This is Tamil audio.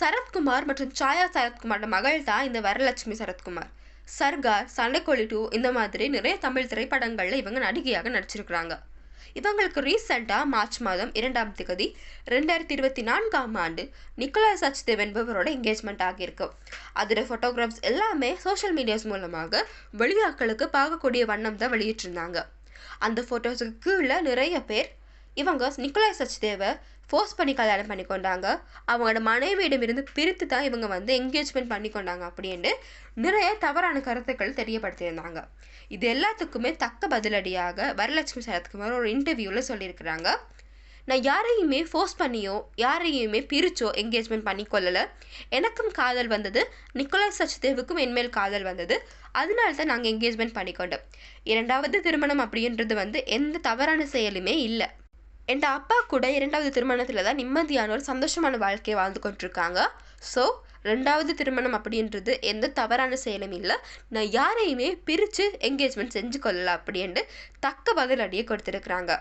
சரத்குமார் மற்றும் சாயா சரத்குமாரோட மகள் தான் இந்த வரலட்சுமி சரத்குமார். சர்கார் சண்டைக்கோழி டூ இந்த மாதிரி நிறைய தமிழ் திரைப்படங்களில் இவங்க நடிகையாக நடிச்சிருக்கிறாங்க. இவங்களுக்கு ரீசெண்டாக மார்ச் மாதம் இரண்டாம் திகதி ரெண்டாயிரத்தி இருபத்தி நான்காம் ஆண்டு நிக்கோலாஸ் சச்தேவ் என்பவரோட என்கேஜ்மெண்ட் ஆகியிருக்கு. அதோட ஃபோட்டோகிராஃப்ஸ் எல்லாமே சோஷியல் மீடியாஸ் மூலமாக வெளியாக்களுக்கு பார்க்கக்கூடிய வண்ணம் தான் வெளியிட்டிருந்தாங்க. அந்த ஃபோட்டோஸுக்கு கீழே நிறைய பேர் இவங்க நிக்கோலாய் சச்தேவை ஃபோர்ஸ் பண்ணி கல்யாணம் பண்ணி கொண்டாங்க. அவங்களோட மனைவியிடமிருந்து பிரித்து தான் இவங்க வந்து என்கேஜ்மெண்ட் பண்ணி கொண்டாங்க அப்படின்ட்டு நிறைய தவறான கருத்துக்கள் தெரியப்படுத்தியிருந்தாங்க. இது எல்லாத்துக்குமே தக்க பதிலடியாக வரலட்சுமி சரத்குமார் ஒரு இன்டர்வியூவில் சொல்லியிருக்கிறாங்க. நான் யாரையுமே ஃபோர்ஸ் பண்ணியோ யாரையுமே பிரிச்சோ என்கேஜ்மெண்ட் பண்ணிக்கொள்ளலை எனக்கும் காதல் வந்தது நிக்கோலாஸ் சச்தேவுக்கும் என்மேல் காதல் வந்தது. அதனால தான் நாங்கள் என்கேஜ்மெண்ட் பண்ணிக்கொண்டோம். இரண்டாவது திருமணம் அப்படின்றது வந்து எந்த தவறான செயலுமே இல்லை. என் அப்பா கூட இரண்டாவது திருமணத்தில் தான் நிம்மதியான ஒரு சந்தோஷமான வாழ்க்கையை வாழ்ந்து கொண்டிருக்காங்க. ஸோ ரெண்டாவது திருமணம் அப்படின்றது எந்த தவறான செயலும் இல்லை. நான் யாரையுமே பிரித்து என்கேஜ்மெண்ட் செஞ்சு கொள்ளலாம் அப்படின்ட்டு தக்க பதிலடியை கொடுத்துருக்குறாங்க.